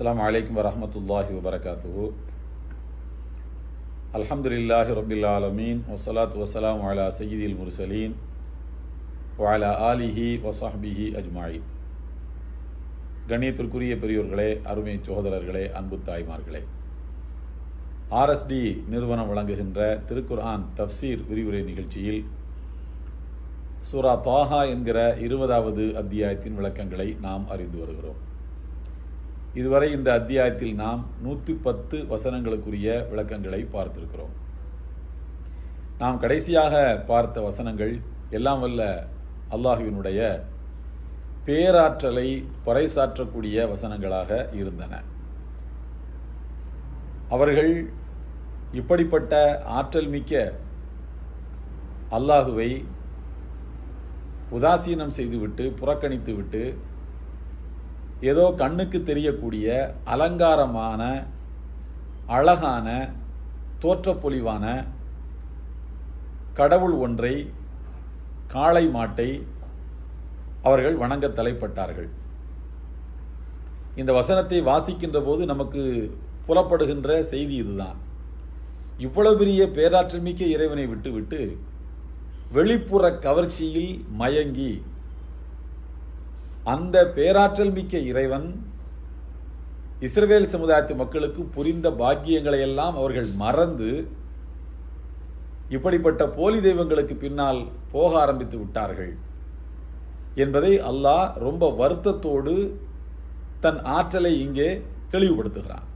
السلام عليكم ورحمة الله وبركاته الحمد لله رب العالمين والصلاة والسلام على سيد المرسلين وعلى آله وصحبه أجمعين கண்ணியத்திற்குரிய பெரியோர்களே அருமை சகோதரர்களே அன்பு தாய்மார்களே ஆர்எஸ்டி நிறுவனம் வழங்குகின்ற திருக்குர்ஆன் தப்சீர் விரிவுரை நிகழ்ச்சியில் சூரா தாஹா என்கிற இருபதாவது அத்தியாயத்தின் விளக்கங்களை நாம் அறிந்து வருகிறோம் இதுவரை இந்த அத்தியாயத்தில் நாம் நூற்றி பத்து வசனங்களுக்குரிய விளக்கங்களை பார்த்திருக்கிறோம். நாம் கடைசியாக பார்த்த வசனங்கள் எல்லாம் வல்ல அல்லாஹுவினுடைய பேராற்றலை பறைசாற்றக்கூடிய வசனங்களாக இருந்தன. அவர்கள் இப்படிப்பட்ட ஆற்றல் மிக்க அல்லாஹுவை உதாசீனம் செய்துவிட்டு புறக்கணித்துவிட்டு ஏதோ கண்ணுக்கு தெரியக்கூடிய அலங்காரமான அழகான தோற்றப்பொலிவான கடவுள் ஒன்றை காளை மாட்டை அவர்கள் வணங்க தலைப்பட்டார்கள். இந்த வசனத்தை வாசிக்கின்ற போது நமக்கு புலப்படுகின்ற செய்தி இதுதான். இவ்வளவு பெரிய பேராற்றல் மிக்க இறைவனை விட்டுவிட்டு வெளிப்புற கவர்ச்சியில் மயங்கி அந்த பேராற்றல் மிக்க இறைவன் இஸ்ரவேல் சமுதாயத்து மக்களுக்கு புரிந்த பாக்கியங்களை எல்லாம் அவர்கள் மறந்து இப்படிப்பட்ட போலி தெய்வங்களுக்கு பின்னால் போக ஆரம்பித்து விட்டார்கள் என்பதை அல்லாஹ் ரொம்ப வருத்தத்தோடு தன் ஆற்றலை இங்கே தெளிவுபடுத்துகிறான்.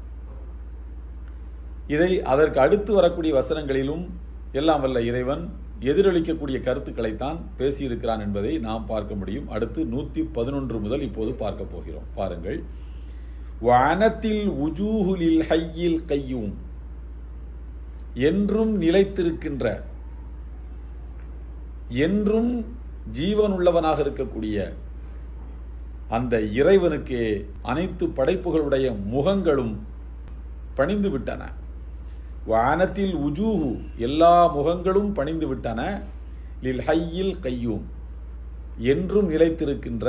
இதை அதற்கு அடுத்து வரக்கூடிய வசனங்களிலும் எல்லாம் வல்ல இறைவன் எதிரொலிக்கக்கூடிய கருத்துக்களைத்தான் பேசியிருக்கிறான் என்பதை நாம் பார்க்க முடியும். அடுத்து நூற்றி பதினொன்று முதல் இப்போது பார்க்க போகிறோம். பாருங்கள். வானத்தில் உஜூஹுலில் ஹையில் கையும் என்றும் நிலைத்திருக்கின்ற என்றும் ஜீவனுள்ளவனாக இருக்கக்கூடிய அந்த இறைவனுக்கே அனைத்து படைப்புகளுடைய முகங்களும் பணிந்து விட்டன வானத்தில் உஜூஹு எல்லா முகங்களும் பணிந்து விட்டன. லில் ஹையில் கையும் என்றும் நிலைத்திருக்கின்ற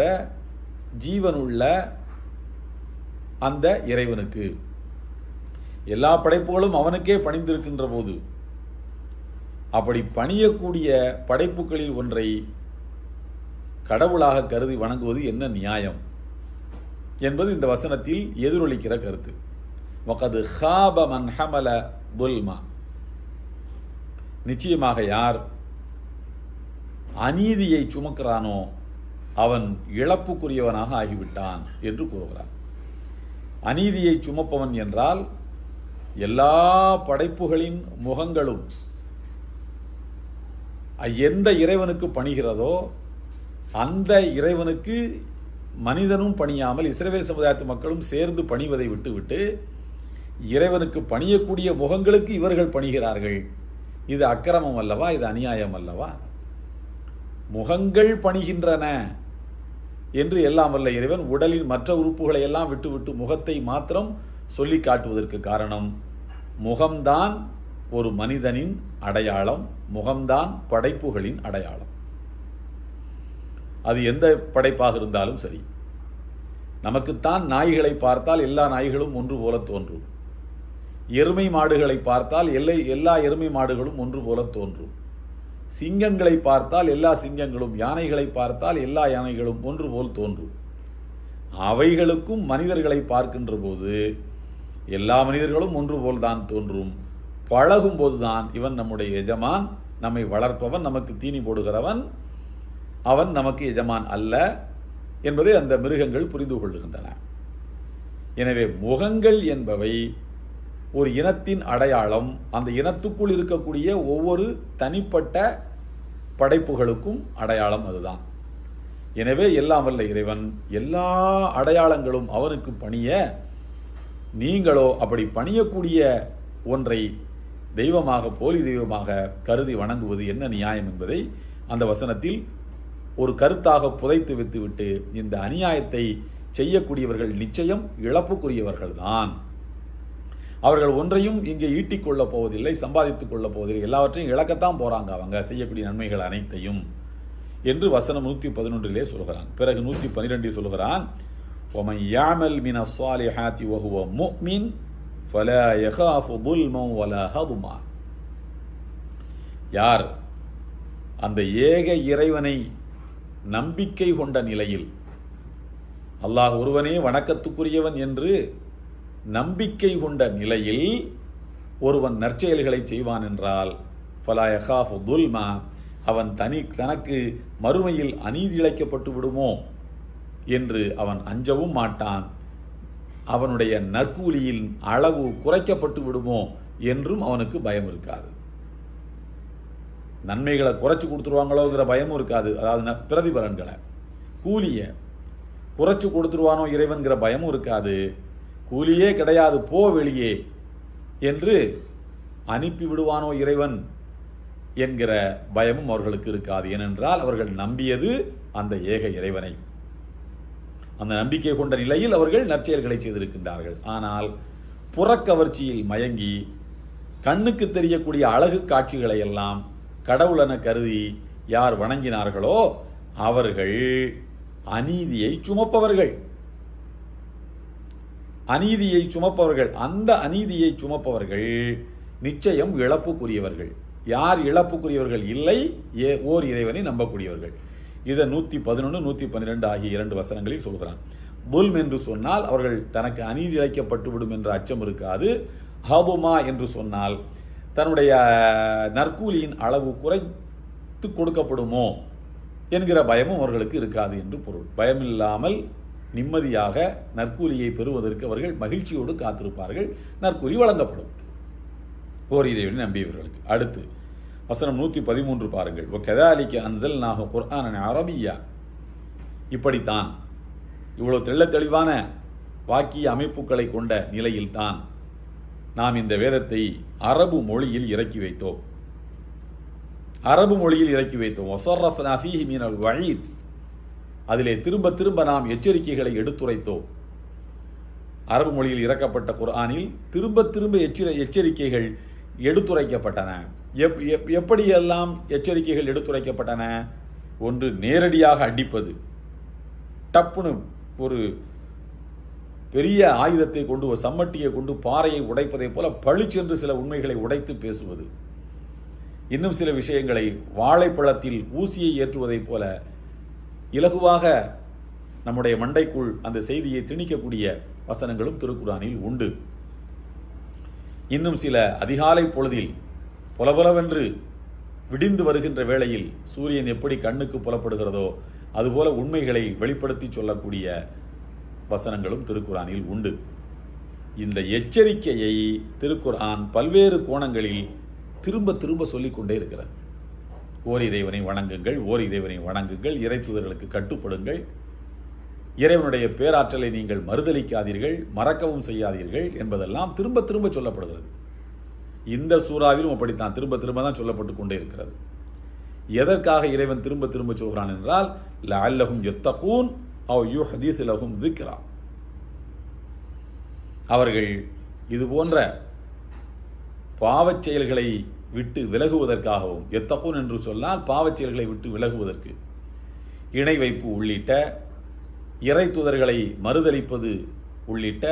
ஜீவனுள்ள அந்த இறைவனுக்கு. எல்லா படைப்புகளும் அவனுக்கே பணிந்திருக்கின்ற போது அப்படி பணியக்கூடிய படைப்புகளில் ஒன்றை கடவுளாக கருதி வணங்குவது என்ன நியாயம் என்பது இந்த வசனத்தில் எதிரொலிக்கிற கருத்து. வகது ஹாப மன் ஹமல புல்மா நிச்சயமாக யார் அநீதியை சுமக்கிறானோ அவன் இழப்புக்குரியவனாக ஆகிவிட்டான் என்று கூறுகிறான் அநீதியை சுமப்பவன் என்றால் எல்லா படைப்புகளின் முகங்களும் எந்த இறைவனுக்கு பணிகிறதோ அந்த இறைவனுக்கு மனிதனும் பணியாமல் இஸ்ரேல் சமுதாயத்து மக்களும் சேர்ந்து பணிவதை விட்டுவிட்டு இறைவனுக்கு பணியக்கூடிய முகங்களுக்கு இவர்கள் பணிகிறார்கள். இது அக்கிரமம் அல்லவா? இது அநியாயம் அல்லவா? முகங்கள் பணிகின்றன என்று எல்லாம் அல்ல இறைவன் உடலின் மற்ற உறுப்புகளை எல்லாம் விட்டுவிட்டு முகத்தை மாத்திரம் சொல்லி காட்டுவதற்கு காரணம் முகம்தான் ஒரு மனிதனின் அடையாளம் முகம்தான் படைப்புகளின் அடையாளம். அது எந்த படைப்பாக இருந்தாலும் சரி. நமக்குத்தான் நாய்களை பார்த்தால் எல்லா நாய்களும் ஒன்று போல தோன்றும். எருமை மாடுகளை பார்த்தால் எல்லை எல்லா எருமை மாடுகளும் ஒன்று போல தோன்றும். சிங்கங்களை பார்த்தால் எல்லா சிங்கங்களும் யானைகளை பார்த்தால் எல்லா யானைகளும் ஒன்று போல் தோன்றும். அவைகளுக்கும் மனிதர்களை பார்க்கின்ற போது எல்லா மனிதர்களும் ஒன்று போல் தான் தோன்றும். பழகும் போதுதான் இவன் நம்முடைய எஜமான் நம்மை வளர்ப்பவன் நமக்கு தீனி போடுகிறவன் அவன் நமக்கு எஜமான் அல்ல என்பதை அந்த மிருகங்கள் புரிந்து கொள்ளுகின்றன எனவே முகங்கள் என்பவை ஒரு இனத்தின் அடையாளம் அந்த இனத்துக்குள் இருக்கக்கூடிய ஒவ்வொரு தனிப்பட்ட படைப்புகளுக்கும் அடையாளம் அதுதான். எனவே எல்லாம் வல்ல இறைவன் எல்லா அடையாளங்களும் அவனுக்கு பணிய நீங்களோ அப்படி பணியக்கூடிய ஒன்றை தெய்வமாக போலி தெய்வமாக கருதி வணங்குவது என்ன நியாயம் என்பதை அந்த வசனத்தில் ஒரு கருத்தாக புதைத்து வைத்துவிட்டு இந்த அநியாயத்தை செய்யக்கூடியவர்கள் நிச்சயம் இழப்புக்குரியவர்கள்தான். அவர்கள் ஒன்றையும் இங்கே ஈட்டிக்கொள்ளப் போவதில்லை சம்பாதித்துக் கொள்ளப் போவதில்லை. எல்லாவற்றையும் இழக்கத்தான் போகிறாங்க அவங்க. செய்யக்கூடிய நன்மைகள் அனைத்தையும். என்று வசனம் நூற்றி பதினொன்றிலே சொல்கிறான். பிறகு நூற்றி பன்னிரெண்டில் சொல்கிறான் ஒமன் யாமல் மின சாலிஹாத்தி வஹுவ முக்மின் ஃபல யஹாஃபு துல்மம் வல ஹபுமா யார் அந்த ஏக இறைவனை நம்பிக்கை கொண்ட நிலையில் அல்லாஹ் ஒருவனே வணக்கத்துக்குரியவன் என்று நம்பிக்கை கொண்ட நிலையில் ஒருவன் நற்செயல்களை செய்வான் என்றால் ஃபலா யகாஃபு துல்மா அவன் தனி தனக்கு மறுமையில் அநீதி இழைக்கப்பட்டு விடுமோ என்று அவன் அஞ்சவும் மாட்டான். அவனுடைய நற்கூலியின் அளவு குறைக்கப்பட்டு விடுமோ என்றும் அவனுக்கு பயம் இருக்காது. நன்மைகளை குறைச்சி கொடுத்துருவாங்களோங்கிற பயமும் இருக்காது. அதாவது ந- பிரதிபலன்களை. கூலியை குறைச்சி கொடுத்துருவானோ இறைவன்கிற பயமும் இருக்காது. கூலியே கிடையாது போ வெளியே என்று அனுப்பிவிடுவானோ இறைவன் என்கிற பயமும் அவர்களுக்கு இருக்காது. ஏனென்றால் அவர்கள் நம்பியது அந்த ஏக இறைவனை. அந்த நம்பிக்கை கொண்ட நிலையில் அவர்கள் நற்செயல்களை செய்திருக்கின்றார்கள். ஆனால் புறக்கவர்ச்சியில் மயங்கி கண்ணுக்கு தெரியக்கூடிய அழகு காட்சிகளை எல்லாம் கடவுளென கருதி யார் வணங்கினார்களோ அவர்கள் அநீதியை சுமப்பவர்கள். அநீதியை சுமப்பவர்கள் அந்த அநீதியை சுமப்பவர்கள் நிச்சயம் இழப்புக்குரியவர்கள். யார் இழப்புக்குரியவர்கள் இல்லை ஏ ஓர் இறைவனை நம்பக்கூடியவர்கள். இதை நூற்றி பதினொன்று நூற்றி பன்னிரெண்டு ஆகிய இரண்டு வசனங்களில் சொல்கிறான். புல்ம் என்று சொன்னால் அவர்கள் தனக்கு அநீதி இழைக்கப்பட்டு விடும் என்ற அச்சம் இருக்காது. ஹபுமா என்று சொன்னால் தன்னுடைய நற்கூலியின் அளவு குறைத்து கொடுக்கப்படுமோ என்கிற பயமும் அவர்களுக்கு இருக்காது என்று பொருள். பயமில்லாமல் நிம்மதியாக நற்கூலியை பெறுவதற்கு அவர்கள் மகிழ்ச்சியோடு காத்திருப்பார்கள். நற்கூலி வழங்கப்படும். ஓர் இறைவனை நம்பியவர்களுக்கு. அடுத்து வசனம் நூற்றி பதிமூன்று பாருங்கள். ஓ கதாலிக்கு அன்சல் நாக குர்ஆன அரபியா. இப்படித்தான் இவ்வளவு தெள்ள தெளிவான வாக்கிய அமைப்புகளை கொண்ட நிலையில்தான் நாம் இந்த வேதத்தை அரபு மொழியில் இறக்கி வைத்தோம். அரபு மொழியில் இறக்கி வைத்தோம். ஒசர்ரஃப் நஃபீஹி மீனல் வயீத் அதிலே திரும்ப திரும்ப நாம் எச்சரிக்கைகளை எடுத்துரைத்தோம். அரபு மொழியில் இறக்கப்பட்ட குர்ஆனில் திரும்ப திரும்ப எச்சரி எச்சரிக்கைகள் எடுத்துரைக்கப்பட்டன. எப் எப்- எப்படியெல்லாம் எச்சரிக்கைகள் எடுத்துரைக்கப்பட்டன? ஒன்று நேரடியாக அடிப்பது. டப்புன்னு ஒரு பெரிய ஆயுதத்தை கொண்டு ஒரு சம்மட்டியை கொண்டு பாறையை உடைப்பதைப் போல பளிச்சென்று சில உண்மைகளை உடைத்து பேசுவது. இன்னும் சில விஷயங்களை வாழைப்பழத்தில் ஊசியை ஏற்றுவதைப் போல இலகுவாக நம்முடைய மண்டைக்குள் அந்த செய்தியை திணிக்கக்கூடிய வசனங்களும் திருக்குறானில் உண்டு. இன்னும் சில அதிகாலை பொழுதில் புலபுலவென்று விடிந்து வருகின்ற வேளையில் சூரியன் எப்படி கண்ணுக்கு புலப்படுகிறதோ அதுபோல உண்மைகளை வெளிப்படுத்தி சொல்லக்கூடிய வசனங்களும் திருக்குறானில் உண்டு. இந்த எச்சரிக்கையை திருக்குரான் பல்வேறு கோணங்களில் திரும்ப திரும்ப சொல்லிக்கொண்டே இருக்கிறது ஓர் இறைவனை வணங்குங்கள் ஓர் இறைவனை வணங்குங்கள் இறைத்துதர்களுக்கு கட்டுப்படுங்கள். இறைவனுடைய பேராற்றலை நீங்கள் மறுதலிக்காதீர்கள் மறக்கவும் செய்யாதீர்கள் என்பதெல்லாம் திரும்ப திரும்ப சொல்லப்படுகிறது. இந்த சூறாவிலும் அப்படித்தான் திரும்ப திரும்ப தான் சொல்லப்பட்டு கொண்டே இருக்கிறது. எதற்காக இறைவன் திரும்ப திரும்ப சொல்கிறான் என்றால் லஅல்லஹும் அவ அவ் யுஹதீஸ் லஹும் திக்ரா. அவர்கள் இது போன்ற பாவச் செயல்களை விட்டு விலகுவதற்காகவும் எத்தகூன் என்று சொன்னால் பாவச் செயல்களை விட்டு விலகுவதற்கு. இணை வைப்பு உள்ளிட்ட இறை துதர்களை மறுதளிப்பது உள்ளிட்ட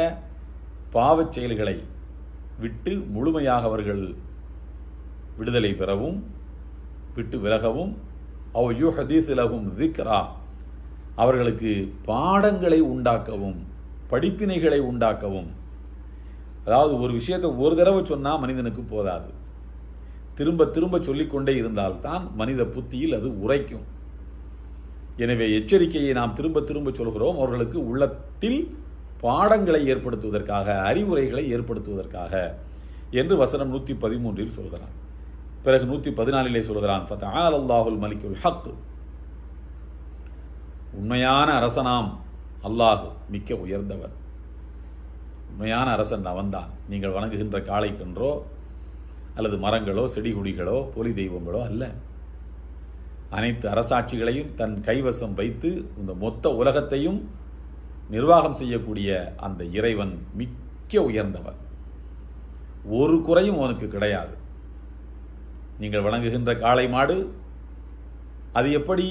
பாவச் செயல்களை விட்டு முழுமையாக அவர்கள் விடுதலை பெறவும் விட்டு விலகவும் அவ் இலகும் திக்ரா அவர்களுக்கு பாடங்களை உண்டாக்கவும் படிப்பினைகளை உண்டாக்கவும் அதாவது ஒரு விஷயத்தை ஒரு தடவை சொன்னால் மனிதனுக்கு போதாது. திரும்ப திரும்ப சொல்லிக்கொண்டே இருந்தால்தான் மனித புத்தியில் அது உரைக்கும். எனவே எச்சரிக்கையை நாம் திரும்ப திரும்ப சொல்கிறோம். அவர்களுக்கு உள்ளத்தில் பாடங்களை ஏற்படுத்துவதற்காக அறிவுரைகளை ஏற்படுத்துவதற்காக என்று வசனம் நூற்றி பதிமூன்றில் சொல்கிறான். பிறகு நூற்றி பதினாலிலே சொல்கிறான் ஃபத்தால் அல்லாஹுல் மலிக்குல் ஹக். உண்மையான அரசனாம் அல்லாஹ் மிக்க உயர்ந்தவர். உண்மையான அரசன் அவன்தான். நீங்கள் வணங்குகின்ற காளைக்கன்றோ அல்லது மரங்களோ செடி கொடிகளோ பொலி தெய்வங்களோ அல்ல. அனைத்து அரசாட்சிகளையும் தன் கைவசம் வைத்து இந்த மொத்த உலகத்தையும் நிர்வாகம் செய்யக்கூடிய அந்த இறைவன் மிக்க உயர்ந்தவன். ஒரு குறையும் அவனுக்கு கிடையாது. நீங்கள் வணங்குகின்ற காளை மாடு அது எப்படி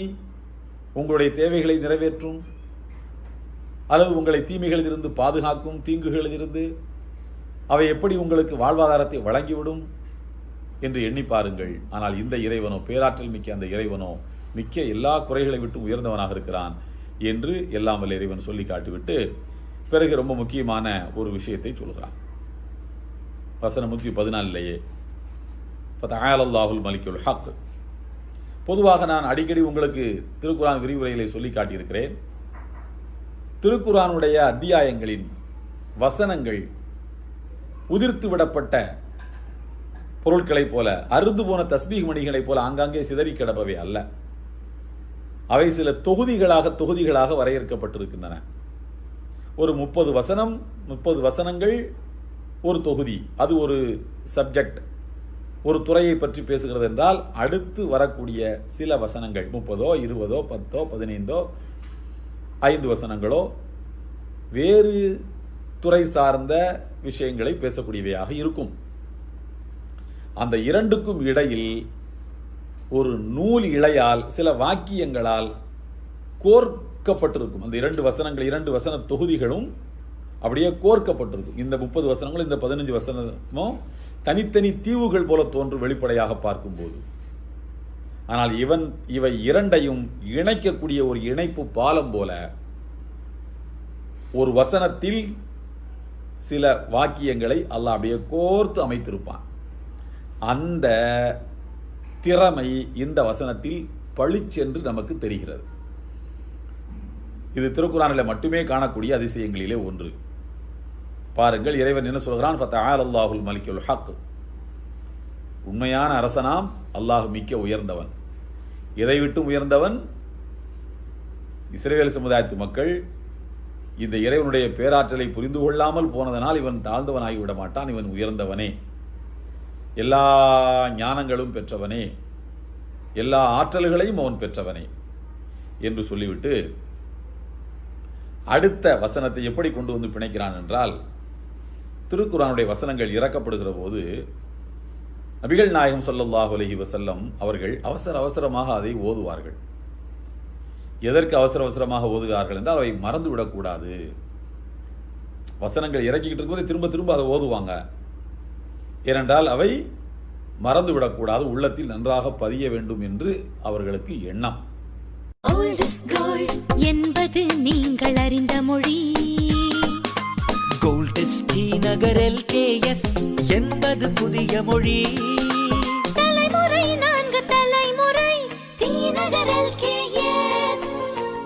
உங்களுடைய தேவைகளை நிறைவேற்றும்? அல்லது உங்களை தீமைகளிலிருந்து பாதுகாக்கும் தீங்குகளிலிருந்து அவை எப்படி உங்களுக்கு வாழ்வாதாரத்தை வழங்கிவிடும் என்று எண்ணி பாருங்கள். ஆனால் இந்த இறைவனோ பேராற்றல் மிக்க அந்த இறைவனோ மிக்க எல்லா குறைகளை விட்டு உயர்ந்தவனாக இருக்கிறான் என்று எல்லாம் வல்ல இறைவன் சொல்லி காட்டிவிட்டு பிறகு ரொம்ப முக்கியமான ஒரு விஷயத்தை சொல்கிறான். வசனம் நூற்றி பதினாலிலேயே ஃபதஆலல்லாஹுல் மலிக்குல் ஹக். பொதுவாக நான் அடிக்கடி உங்களுக்கு திருக்குறான் விரிவுரைகளை சொல்லி காட்டியிருக்கிறேன். திருக்குறானுடைய அத்தியாயங்களின் வசனங்கள் உதிர்த்து விடப்பட்ட பொருட்களைப் போல அறுந்து போன தஸ்பீக் மணிகளைப் போல ஆங்காங்கே சிதறி கிடப்பவை அல்ல. அவை சில தொகுதிகளாக தொகுதிகளாக வரையறுக்கப்பட்டிருக்கின்றன. ஒரு முப்பது வசனம் முப்பது வசனங்கள் ஒரு தொகுதி. அது ஒரு சப்ஜெக்ட். ஒரு துறையை பற்றி பேசுகிறது என்றால் அடுத்து வரக்கூடிய சில வசனங்கள் முப்பதோ இருபதோ பத்தோ பதினைந்தோ ஐந்து வசனங்களோ வேறு துறை சார்ந்த விஷயங்களை பேசக்கூடியவையாக இருக்கும். அந்த இரண்டுக்கும் இடையில் ஒரு நூல் இழையால் சில வாக்கியங்களால் கோர்க்கப்பட்டிருக்கும். அந்த இரண்டு வசனங்கள் இரண்டு வசன தொகுதிகளும் அப்படியே கோர்க்கப்பட்டிருக்கும். இந்த முப்பது வசனங்களும் இந்த பதினஞ்சு வசனமும் தனித்தனி தீவுகள் போல தோன்றும் வெளிப்படையாக பார்க்கும்போது. ஆனால் இவன் இவை இரண்டையும் இணைக்கக்கூடிய ஒரு இணைப்பு பாலம் போல ஒரு வசனத்தில் சில வாக்கியங்களை அல்லாஹ் அப்படியே கோர்த்து அமைத்திருப்பான். அந்த திறமை இந்த வசனத்தில் பளிச்சென்று நமக்கு தெரிகிறது. இது திருக்குறானில் மட்டுமே காணக்கூடிய அதிசயங்களிலே ஒன்று. பாருங்கள் இறைவன் என்ன சொல்கிறான்? ஃபத்தஆல் அல்லாஹுல் மலிக்குல் ஹக். உண்மையான அரசனாம் அல்லாஹ் மிக்க உயர்ந்தவன். இதை விட்டும் உயர்ந்தவன்? இஸ்ரேல் சமுதாயத்து மக்கள் இந்த இறைவனுடைய பேராற்றலை புரிந்து கொள்ளாமல் போனதனால் இவன் தாழ்ந்தவனாகி விட மாட்டான் இவன் உயர்ந்தவனே. எல்லா ஞானங்களும் பெற்றவனே. எல்லா ஆற்றல்களையும் அவன் பெற்றவனே என்று சொல்லிவிட்டு அடுத்த வசனத்தை எப்படி கொண்டு வந்து பிணைக்கிறான் என்றால் திருக்குறானுடைய வசனங்கள் இறக்கப்படுகிற போது நபிகள் நாயகம் ஸல்லல்லாஹு அலஹி வசல்லம் அவர்கள் அவசர அவசரமாக அதை ஓதுவார்கள். எதற்கு அவசர அவசரமாக ஓதுகிறார்கள் என்றால் அவை மறந்து விடக்கூடாது. வசனங்கள் இறக்கிக்கிட்டு இருக்கும்போது திரும்ப திரும்ப அதை ஓதுவாங்க. ஏனென்றால் அவை மறந்து விடக்கூடாது உள்ளத்தில் நன்றாக பதிய வேண்டும் என்று அவர்களுக்கு எண்ணம். என்பது நீங்கள் அறிந்த மொழி. கோல்டஸ் டி நகர் எல்கேஎஸ் என்பது புதிய மொழி. தலைமுறை நான்கு தலைமுறை டி நகர் எல்கேஎஸ்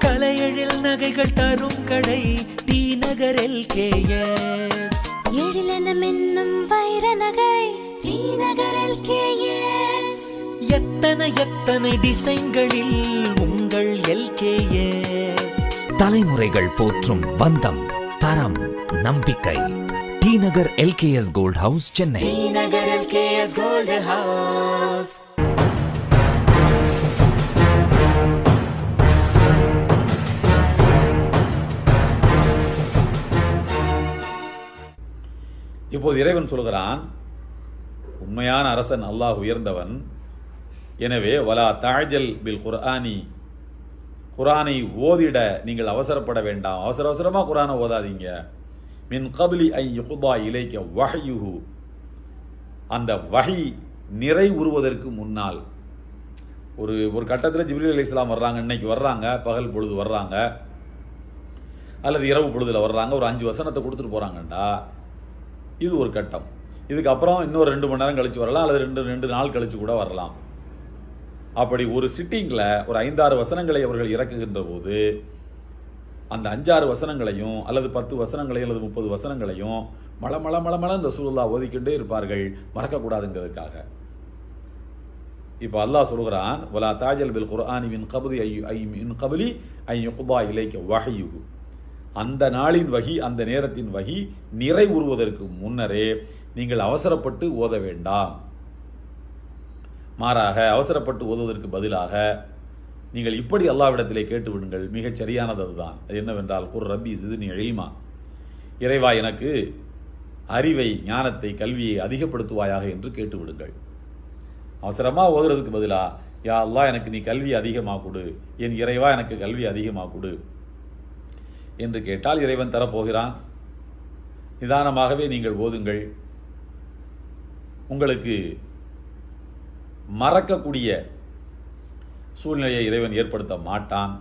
கலையெழில் நகைகள் தரும் கடை டி நகர் எல்கேஎஸ் எழிலென மின்னும் வைர நகை டி நகர் எல்கேஎஸ் எத்தனை எத்தனை டிசைன்களில் உங்கள் எல்கேஎஸ் தலைமுறைகள் போற்றும் பந்தம் தரம் நம்பிக்கை. T Nagar LKS gold house Chennai. T Nagar LKS gold house. இப்போது இறைவன் சொல்கிறான் உண்மையான அரசன் அல்லாஹ் உயர்ந்தவன். எனவே வலா தாஜல் பில் குர்ஆனி. குரானை ஓதிட நீங்கள் அவசரப்பட வேண்டாம். அவசர அவசரமாக குரானை ஓதாதீங்க. மின் கபிலி ஐ யுகுதா இலைக்க வகையுகு அந்த வகை நிறை உருவதற்கு முன்னால் ஒரு ஒரு கட்டத்தில் ஜிப்ரீல் அலி இஸ்லாம் வர்றாங்க இன்னைக்கு வர்றாங்க பகல் பொழுது வர்றாங்க அல்லது இரவு பொழுதில் வர்றாங்க ஒரு அஞ்சு வசனத்தை கொடுத்துட்டு போகிறாங்கண்டா இது ஒரு கட்டம். இதுக்கப்புறம் இன்னொரு ரெண்டு மணி நேரம் கழித்து வரலாம் அல்லது ரெண்டு ரெண்டு நாள் கழித்து கூட வரலாம். அப்படி ஒரு சிட்டிங்கில் ஒரு ஐந்தாறு வசனங்களை அவர்கள் இறக்குகின்ற போது அந்த அஞ்சாறு வசனங்களையும் அல்லது பத்து வசனங்களையும் அல்லது முப்பது வசனங்களையும் மல மல மல மல இந்த சூழலா ஓதிக்கிட்டே இருப்பார்கள் மறக்கக்கூடாதுங்கிறதுக்காக. இப்போ அல்லாஹ் சொல்கிறான் வலா தாஜல் பில் குர்ஆனி மின் கபதி ஐ ஐ மின் கபலி ஐ யுக்பா இலைக்க வகையு அந்த நாளின் வகி அந்த நேரத்தின் வகி நிறை உருவதற்கு முன்னரே நீங்கள் அவசரப்பட்டு ஓத வேண்டாம். மாறாக அவசரப்பட்டு ஓதுவதற்கு பதிலாக நீங்கள் இப்படி அல்லாவிடத்திலே கேட்டுவிடுங்கள். மிகச் சரியானது அதுதான். அது என்னவென்றால் குர் ரப்பி சிதுனி எழில்மா இறைவா எனக்கு அறிவை ஞானத்தை கல்வியை அதிகப்படுத்துவாயாக என்று கேட்டுவிடுங்கள். அவசரமாக ஓதுறதுக்கு பதிலாக யா அல்லாஹ் எனக்கு நீ கல்வி அதிகமாக கொடு. என் இறைவா எனக்கு கல்வி அதிகமாக கொடு. என்று கேட்டால் இறைவன் தரப்போகிறான். நிதானமாகவே நீங்கள் ஓதுங்கள். உங்களுக்கு மறக்கக்கூடிய சூழ்நிலையை இறைவன் ஏற்படுத்த மாட்டான்.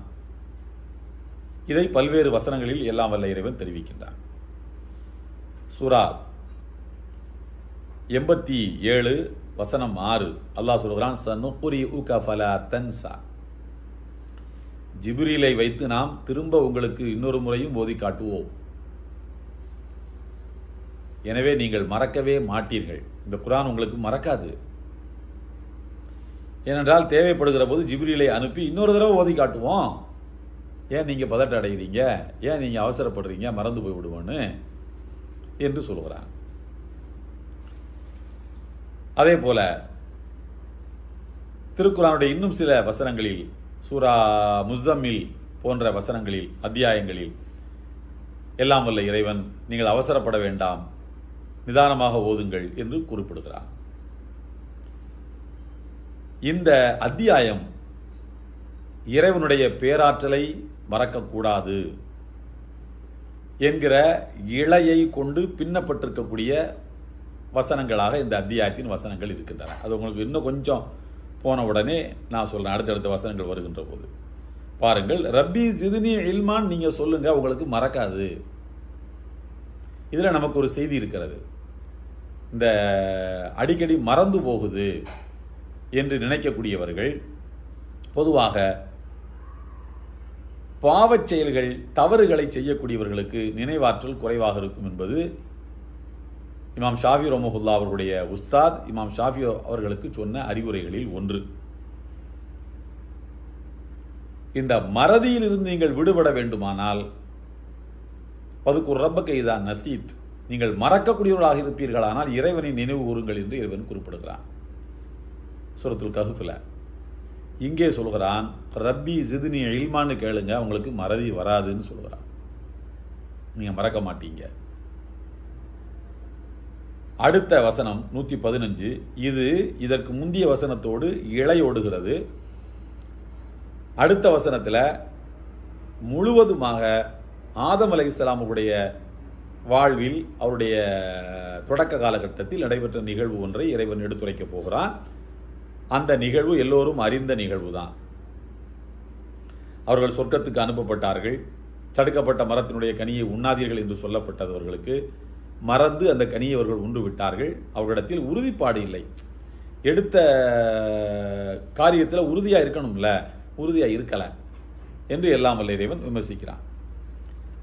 இதை பல்வேறு வசனங்களில் எல்லாம் வல்ல இறைவன் தெரிவிக்கின்றான். சூரா எண்பத்தி ஏழு வசனம் ஆறு. அல்லாஹ் சொல்கிறான் சனுக்குரி உக ஃபலா தன்சா. ஜிப்ரீலை வைத்து நாம் திரும்ப உங்களுக்கு இன்னொரு முறையும் ஓதி காட்டுவோம். எனவே நீங்கள் மறக்கவே மாட்டீர்கள். இந்த குரான் உங்களுக்கு மறக்காது. ஏனென்றால் தேவைப்படுகிற போது ஜிப்ரிலை அனுப்பி இன்னொரு தடவை ஓதி காட்டுவோம். ஏன் நீங்கள் பதட்ட அடைகிறீங்க ஏன் நீங்கள் அவசரப்படுறீங்க? மறந்து போய் விடுவோன்னு என்று சொல்கிறான். அதே போல திருக்குறானுடைய இன்னும் சில வசனங்களில் சூரா முஸ்ஸம்மில் போன்ற வசனங்களில் அத்தியாயங்களில் எல்லாம் வல்ல இறைவன் நீங்கள் அவசரப்பட வேண்டாம் நிதானமாக ஓதுங்கள் என்று குறிப்பிடுகிறான். இந்த அத்தியாயம் இறைவனுடைய பேராற்றலை மறக்கக்கூடாது என்கிற இழையை கொண்டு பின்னப்பட்டிருக்கக்கூடிய வசனங்களாக இந்த அத்தியாயத்தின் வசனங்கள் இருக்கின்றன. அது உங்களுக்கு இன்னும் கொஞ்சம் போன உடனே நான் சொல்கிறேன் அடுத்தடுத்த வசனங்கள் வருகின்ற போது. பாருங்கள் ரப்பி ஜிதுனி இல்மான் நீங்கள் சொல்லுங்கள் உங்களுக்கு மறக்காது. இதில் நமக்கு ஒரு செய்தி இருக்கிறது. இந்த அடிக்கடி மறந்து போகுது. என்று நினைக்கக்கூடியவர்கள் பொதுவாக பாவச் செயல்கள் தவறுகளை செய்யக்கூடியவர்களுக்கு நினைவாற்றல் குறைவாக இருக்கும் என்பது இமாம் ஷாஃபி ரமஹுல்லா அவர்களுடைய உஸ்தாத் இமாம் ஷாஃபி அவர்களுக்கு சொன்ன அறிவுரைகளில் ஒன்று. இந்த மறதியிலிருந்து நீங்கள் விடுபட வேண்டுமானால் பதுக்குர் ரப்ப கைதான் நசீத் நீங்கள் மறக்கக்கூடியவர்களாக இருப்பீர்களானால் இறைவனை நினைவு கூறுங்கள் என்று இறைவன் குறிப்பிடுகிறான். சூரத்துல் கஹுஃபில். இங்கே சொல்கிறான் ரப்பி ஜிதுனி இல்மான்னு கேளுங்க உங்களுக்கு மறதி வராதுன்னு சொல்கிறான். நீங்கள் மறக்க மாட்டீங்க. அடுத்த வசனம் நூற்றி பதினஞ்சு. இது இதற்கு முந்திய வசனத்தோடு இழையோடுகிறது அடுத்த வசனத்தில் முழுவதுமாக ஆதம் அலை இஸ்லாமுடைய வாழ்வில் அவருடைய தொடக்க காலகட்டத்தில் நடைபெற்ற நிகழ்வு ஒன்றை இறைவன் எடுத்துரைக்கப் போகிறான். அந்த நிகழ்வு எல்லோரும் அறிந்த நிகழ்வு தான் அவர்கள் சொர்க்கத்துக்கு அனுப்பப்பட்டார்கள். தடுக்கப்பட்ட மரத்தினுடைய கனியை உண்ணாதீர்கள் என்று சொல்லப்பட்டவர்களுக்கு மறந்து அந்த கனியை அவர்கள் உண்டு விட்டார்கள் அவர்களிடத்தில் உறுதிப்பாடு இல்லை. எடுத்த காரியத்தில் உறுதியாக இருக்கணும்ல? உறுதியாக இருக்கலை என்று எல்லாம் வல்ல இறைவன் விமர்சிக்கிறான்.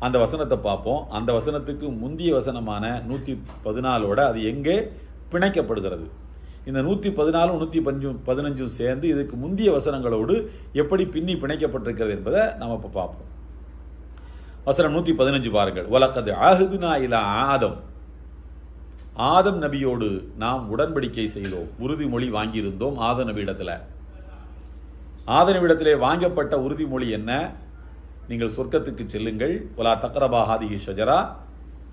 அந்த வசனத்தை பார்ப்போம். அந்த வசனத்துக்கு முந்திய வசனமான நூற்றி பதினாலோட அது எங்கே பிணைக்கப்படுகிறது? இந்த நூற்றி பதினாலும் நூற்றி பஞ்சும் பதினஞ்சும் சேர்ந்து இதுக்கு முந்திய வசனங்களோடு எப்படி பின்னி பிணைக்கப்பட்டிருக்கிறது என்பதை நாம் இப்போ பார்ப்போம். வசனம் நூற்றி பதினஞ்சு பாருங்கள். வழக்கது ஆகுதுனா இலா ஆதம். ஆதம் நபியோடு நாம் உடன்படிக்கை செய்தோம். உறுதிமொழி வாங்கியிருந்தோம் ஆத நபியிடத்தில். ஆத நபியிடத்திலே வாங்கப்பட்ட உறுதிமொழி என்ன? நீங்கள் சொர்க்கத்துக்கு செல்லுங்கள். ஒலா தக்கரபா ஹாதிகி ஷஜரா.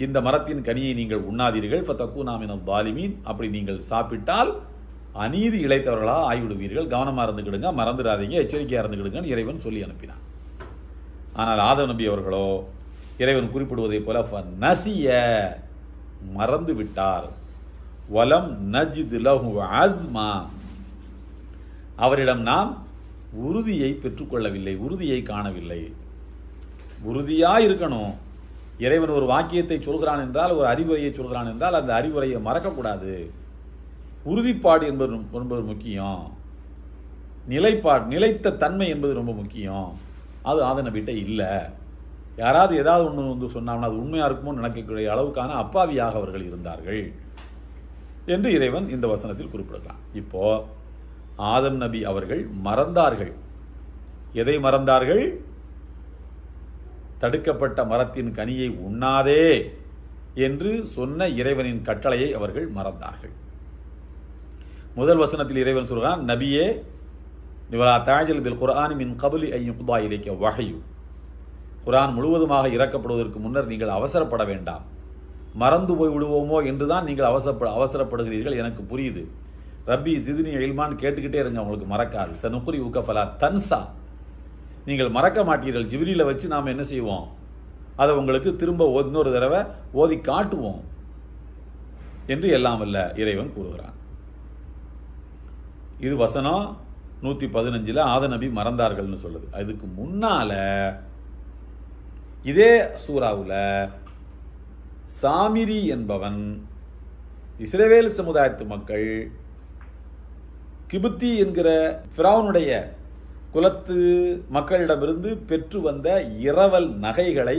இந்த மரத்தின் கனியை நீங்கள் உண்ணாதீர்கள். ஃபத்தக்கூனாமின பாலிமீன் அப்படி நீங்கள் சாப்பிட்டால் அநீதி இழைத்தவர்களாக ஆகிவிடுவீர்கள். கவனமாக இருந்துக்கிடுங்க மறந்துடாதீங்க. எச்சரிக்கையாக இருந்துக்கிடுங்கன்னு இறைவன் சொல்லி அனுப்பினான். ஆனால் ஆதவ நம்பி அவர்களோ இறைவன் குறிப்பிடுவதைப் போல நசிய மறந்து விட்டார். வலம் நஜித் லஹு அஸ்மா அவரிடம் நாம் உறுதியை பெற்றுக்கொள்ளவில்லை உறுதியை காணவில்லை. உறுதியாக இருக்கணும் இறைவன் ஒரு வாக்கியத்தை சொல்கிறான் என்றால் ஒரு அறிவுரையை சொல்கிறான் என்றால் அந்த அறிவுரையை மறக்கக்கூடாது. உறுதிப்பாடு என்பது என்பது முக்கியம். நிலைப்பாடு நிலைத்த தன்மை என்பது ரொம்ப முக்கியம். அது ஆதனவிட்ட இல்லை. யாராவது ஏதாவது ஒன்று வந்து சொன்னாங்கன்னா அது உண்மையாக இருக்குமோ நினைக்கக்கூடிய அளவுக்கான அப்பாவியாக அவர்கள் இருந்தார்கள் என்று இறைவன் இந்த வசனத்தில் குறிப்பிடுகிறான் இப்போது ஆதம் நபி அவர்கள் மறந்தார்கள். எதை மறந்தார்கள்? தடுக்கப்பட்ட மரத்தின் கனியை உண்ணாதே என்று சொன்ன இறைவனின் கட்டளையை அவர்கள் மறந்தார்கள். முதல் வசனத்தில் இறைவன் சொல்கிறான் நபியே நிவலா தாஜல் பில் மின் கபலி ஐயுக்தா இலைக்க வகையு குர்ஆன் முழுவதுமாக இறக்கப்படுவதற்கு முன்னர் நீங்கள் அவசரப்பட வேண்டாம். மறந்து போய் விடுவோமோ என்றுதான் நீங்கள் அவசரப்பட அவசரப்படுகிறீர்கள் எனக்கு புரியுது. ரப்பி ஜிதினி இல்மான் கேட்டுக்கிட்டே இருங்க உங்களுக்கு மறக்காது. சனுக்குரி உக்கஃபலா தன்சா. நீங்கள் மறக்க மாட்டீர்கள். ஜிப்ரியில் வச்சு நாம் என்ன செய்வோம்? அதை உங்களுக்கு திரும்ப இன்னொரு தடவை ஓதி காட்டுவோம் என்று எல்லாம் வல்ல இறைவன் கூறுகிறான். இது வசனம் நூற்றி பதினஞ்சில் ஆதநபி மறந்தார்கள்னு சொல்லுது. அதுக்கு முன்னால இதே சூறாவில் சாமிரி என்பவன் இஸ்ரேவேல் சமுதாயத்து மக்கள் கிபுத்தி என்கிற பிராவனுடைய குலத்து மக்களிடமிருந்து பெற்று வந்த இரவல் நகைகளை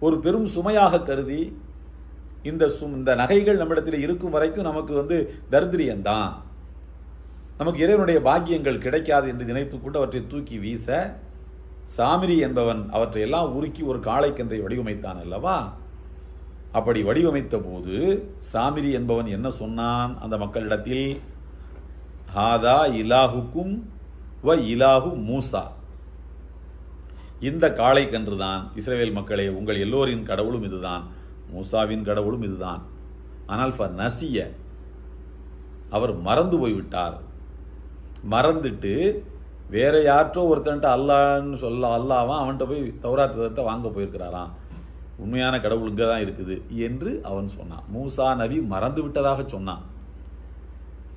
ஒரு பெரும் சுமையாக கருதி இந்த சும் இந்த நகைகள் நம்மிடத்தில் இருக்கும் வரைக்கும் நமக்கு வந்து தரித்திரியம்தான் நமக்கு இறைவனுடைய பாக்கியங்கள் கிடைக்காது என்று நினைத்து கொண்டு அவற்றை தூக்கி வீச சாமிரி என்பவன் அவற்றையெல்லாம் உருக்கி ஒரு காளைக்கன்றை வடிவமைத்தான் அல்லவா? அப்படி வடிவமைத்த போது சாமிரி என்பவன் என்ன சொன்னான் அந்த மக்களிடத்தில்? ஹாதா இலாஹுக்கும் வ இலாஹு மூசா. இந்த காளை கன்றுதான் இஸ்ரேல் மக்களே உங்கள் எல்லோரின் கடவுளும் இதுதான். மூசாவின் கடவுளும் இதுதான். ஆனால் ஃப நசிய அவர் மறந்து போய்விட்டார். மறந்துட்டு வேற யாற்றோ ஒருத்தன்ட்டு அல்லான்னு சொல்ல அல்லாவான் அவன்கிட்ட போய் தௌராத்தத்தை வாங்க போயிருக்கிறாராம். உண்மையான கடவுள் இங்கே தான் இருக்குது என்று அவன் சொன்னான். மூசா நபி மறந்து விட்டதாக சொன்னான்.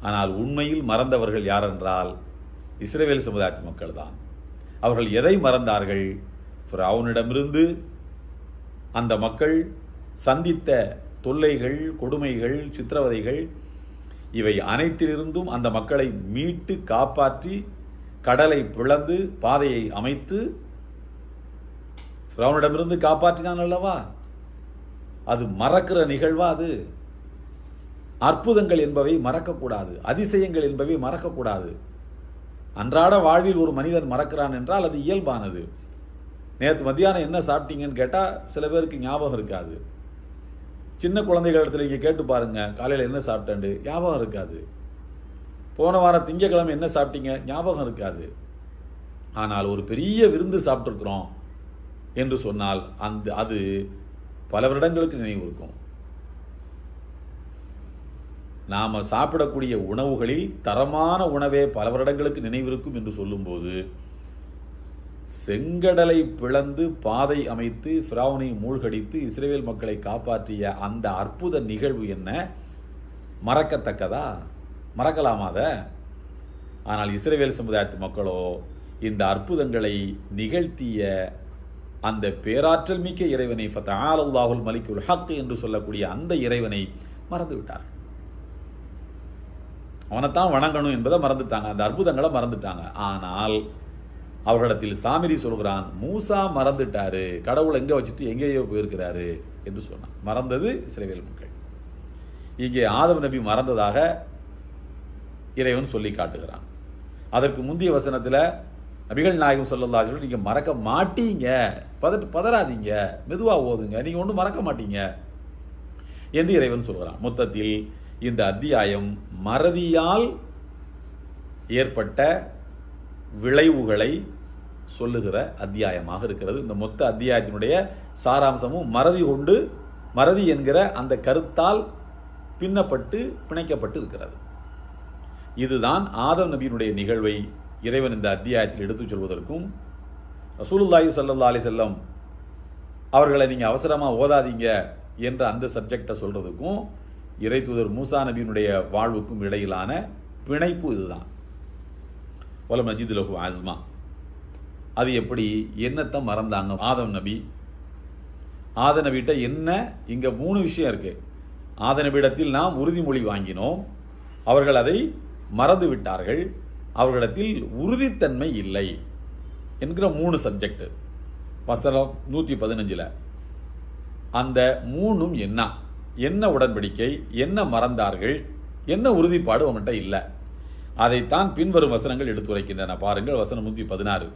ஆனால் உண்மையில் மறந்தவர்கள் யாரென்றால் இஸ்ரவேல் சமுதாயத்து மக்கள் தான் அவர்கள் எதை மறந்தார்கள்? அவனிடமிருந்து அந்த மக்கள் சந்தித்த தொல்லைகள் கொடுமைகள் சித்திரவதைகள் இவை அனைத்திலிருந்தும் அந்த மக்களை மீட்டு காப்பாற்றி கடலை பிளந்து பாதையை அமைத்து ஃபிரௌனிடமிருந்து காப்பாற்றினான் அல்லவா? அது மறக்கிற நிகழ்வா அது? அற்புதங்கள் என்பவை மறக்கக்கூடாது அதிசயங்கள் என்பவை மறக்கக்கூடாது. அன்றாட வாழ்வில் ஒரு மனிதன் மறக்கிறான் என்றால் அது இயல்பானது. நேற்று மத்தியானம் என்ன சாப்பிட்டீங்கன்னு கேட்டால் சில பேருக்கு ஞாபகம் இருக்காது. சின்ன குழந்தைகள் இடத்துல இங்கே கேட்டு பாருங்கள் காலையில் என்ன சாப்பிட்டேன்டு ஞாபகம் இருக்காது. போன வாரம் திங்கக்கிழமை என்ன சாப்பிட்டீங்க? ஞாபகம் இருக்காது. ஆனால் ஒரு பெரிய விருந்து சாப்பிட்ருக்குறோம் என்று சொன்னால் அந்த அது பல வருடங்களுக்கு நினைவு இருக்கும். நாம் சாப்பிடக்கூடிய உணவுகளில் தரமான உணவே பல வருடங்களுக்கு நினைவிருக்கும் என்று சொல்லும்போது செங்கடலை பிளந்து பாதை அமைத்து ஃப்ராவனை மூழ்கடித்து இஸ்ரேல் மக்களை காப்பாற்றிய அந்த அற்புத நிகழ்வு என்ன? மறக்கத்தக்கதா? மறக்கலாமாத ஆனால் இஸ்ரேல் சமுதாயத்து மக்களோ இந்த அற்புதங்களை நிகழ்த்திய அந்த பேராற்றல் மிக்க இறைவனை ஃபத்தால் அல்லாஹுல் மலிக்குல் ஹக் என்று சொல்லக்கூடிய அந்த இறைவனை மறந்துவிட்டார்கள். அவனைத்தான் வணங்கணும் என்பதை மறந்துட்டாங்க. அந்த அற்புதங்களை மறந்துட்டாங்க. ஆனால் அவர்களிடத்தில் சாமிரி சொல்கிறான் மூசா மறந்துட்டாரு. கடவுளை எங்கே வச்சுட்டு எங்கேயோ போயிருக்கிறாரு? என்று சொன்னான். மறந்தது சிறைவேல் மக்கள். இங்கே ஆதவ நபி மறந்ததாக இறைவன் சொல்லி காட்டுகிறான். அதற்கு முந்தைய வசனத்தில் நபிகள் நாயகம் சொல்லல்லா சொல்லி நீங்கள் மறக்க மாட்டீங்க. பதட்டு பதறாதீங்க. மெதுவாக ஓதுங்க. நீங்கள் ஒன்றும் மறக்க மாட்டீங்க. என்று இறைவன் சொல்கிறான். மொத்தத்தில் இந்த அத்தியாயம் மறதியால் ஏற்பட்ட விளைவுகளை சொல்லுகிற அத்தியாயமாக இருக்கிறது. இந்த மொத்த அத்தியாயத்தினுடைய சாராம்சமும் மறதி கொண்டு மறதி என்கிற அந்த கருத்தால் பின்னப்பட்டு பிணைக்கப்பட்டு இருக்கிறது. இதுதான் ஆதம் நபியினுடைய நிகழ்வை இறைவன் இந்த அத்தியாயத்தில் எடுத்துச் சொல்வதற்கும் ரசூலுல்லாஹி சல்லா அலி செல்லம் அவர்களை நீங்கள் அவசரமாக ஓதாதீங்க என்ற அந்த சப்ஜெக்டை சொல்கிறதுக்கும் இறை தூதர் மூசா நபியினுடைய வாழ்வுக்கும் இடையிலான பிணைப்பு இதுதான். ஒலம் மஜித் லஹு ஆஸ்மா அது எப்படி என்னத்தை மறந்தாங்க? ஆதம் நபி. ஆத நபிகிட்ட என்ன இங்கே மூணு விஷயம் இருக்குது ஆத நபியிடத்தில் நாம் உறுதிமொழி வாங்கினோம். அவர்கள் அதை மறந்து விட்டார்கள். அவர்களிடத்தில் உறுதித்தன்மை இல்லை என்கிற மூணு சப்ஜெக்ட் வசனம் நூற்றி பதினஞ்சில். அந்த மூணும் என்ன? என்ன உடன்படிக்கை என்ன மறந்தார்கள் என்ன உறுதிப்பாடு அவன்கிட்ட இல்லை. அதைத்தான் பின்வரும் வசனங்கள் எடுத்துரைக்கின்றன. பாருங்கள் வசனம் நூற்றி பதினாறு.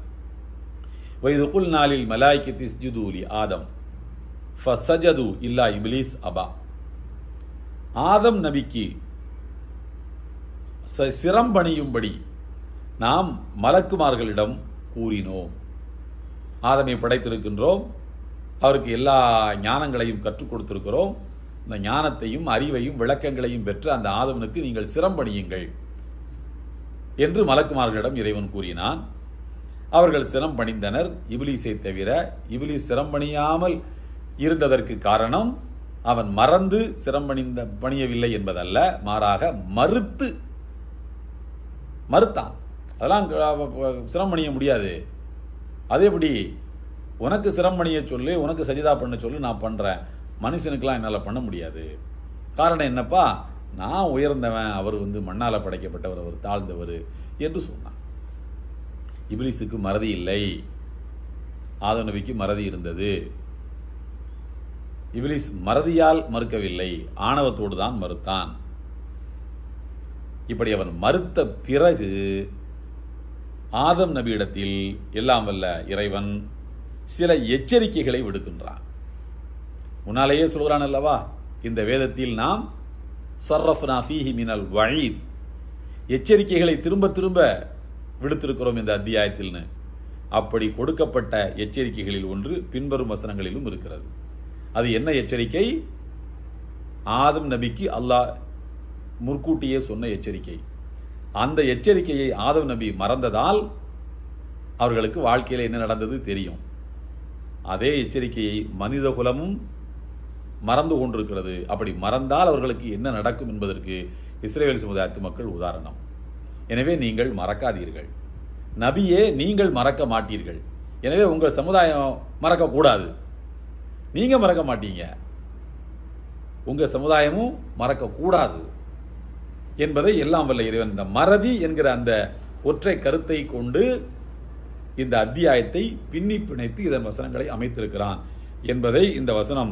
வைதுகுல் நாளில் மலாய்க்கு திஸ்ஜுதூலி ஆதம் ஃபசஜது இல்லா இப்லீஸ் அபா. ஆதம் நபிக்கு ச- சிரம்பணியும்படி நாம் மலக்குமார்களிடம் கூறினோம். ஆதமை படைத்திருக்கின்றோம் அவருக்கு எல்லா ஞானங்களையும் கற்றுக் கொடுத்திருக்கிறோம். இந்த ஞானத்தையும் அறிவையும் விளக்கங்களையும் பெற்று அந்த ஆதவனுக்கு நீங்கள் சிரம்பணியுங்கள் என்று மலக்குமார்களிடம் இறைவன் கூறினான். அவர்கள் சிரம் பணிந்தனர். இபிலிசை தவிர இபிலிஸ் சிரம்பணியாமல் இருந்ததற்கு காரணம் அவன் மறந்து சிரம்பணிந்த பணியவில்லை என்பதல்ல. மாறாக மறுத்து மறுத்தான். அதெல்லாம் சிரமணிய முடியாது. அது எப்படி உனக்கு சிரம் சொல்லி உனக்கு சஜிதா பண்ண சொல்லு நான் பண்ணுறேன் மனுஷனுக்கெல்லாம் என்னால் பண்ண முடியாது. காரணம் என்னப்பா? நான் உயர்ந்தவன் அவர் வந்து மண்ணால் படைக்கப்பட்டவர் அவர் தாழ்ந்தவர் என்று சொன்னான். இபிலிஸுக்கு மறதி இல்லை. ஆதம் நபிக்கு மறதி இருந்தது. இபிலிஸ் மறதியால் மறுக்கவில்லை. ஆணவத்தோடு தான் மறுத்தான். இப்படி அவன் மறுத்த பிறகு ஆதம் நபியிடத்தில் எல்லாம் வல்ல இறைவன் சில எச்சரிக்கைகளை விடுக்கின்றான். உன்னாலேயே சொல்கிறான் அல்லவா? இந்த வேதத்தில் நாம் சொர்ரஃப்னா ஃபீஹி மினல் வழீத் எச்சரிக்கைகளை திரும்ப திரும்ப விடுத்திருக்கிறோம் இந்த அத்தியாயத்தில்னு. அப்படி கொடுக்கப்பட்ட எச்சரிக்கைகளில் ஒன்று பின்வரும் வசனங்களிலும் இருக்கிறது. அது என்ன எச்சரிக்கை? ஆதம் நபிக்கு அல்லாஹ் முற்கூட்டியே சொன்ன எச்சரிக்கை. அந்த எச்சரிக்கையை ஆதம் நபி மறந்ததால் அவர்களுக்கு வாழ்க்கையில் என்ன நடந்தது தெரியும். அதே எச்சரிக்கையை மனித குலமும் மறந்து கொண்டிருக்கிறது. அப்படி மறந்தால் அவர்களுக்கு என்ன நடக்கும் என்பதற்கு இஸ்ரேல் சமுதாயத்து மக்கள் உதாரணம். எனவே நீங்கள் மறக்காதீர்கள். நபியே நீங்கள் மறக்க மாட்டீர்கள். எனவே உங்கள் சமுதாயம் மறக்கக்கூடாது. நீங்கள் மறக்க மாட்டீங்க. உங்கள் சமுதாயமும் மறக்கக்கூடாது என்பதை எல்லாம் வல்ல இறைவன் இந்த மறதி என்கிற அந்த ஒற்றை கருத்தை கொண்டு இந்த அத்தியாயத்தை பின்னி பிணைத்து இதன் வசனங்களை அமைத்திருக்கிறான் என்பதை இந்த வசனம்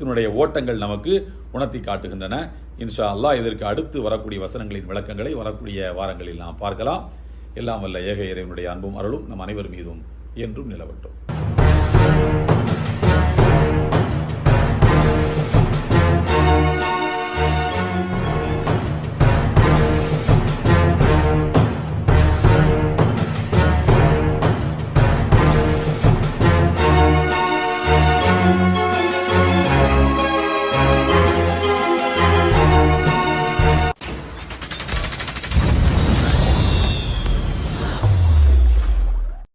இதனுடைய ஓட்டங்கள் நமக்கு உணர்த்தி காட்டுகின்றன. இன்ஷா அல்லாஹ் இதற்கு அடுத்து வரக்கூடிய வசனங்களின் விளக்கங்களை வரக்கூடிய வாரங்களில் நாம் பார்க்கலாம். எல்லாம் வல்ல ஏக இறைவனுடைய அன்பும் அருளும் நம் அனைவர் மீதும் என்றும் நிலவட்டும்.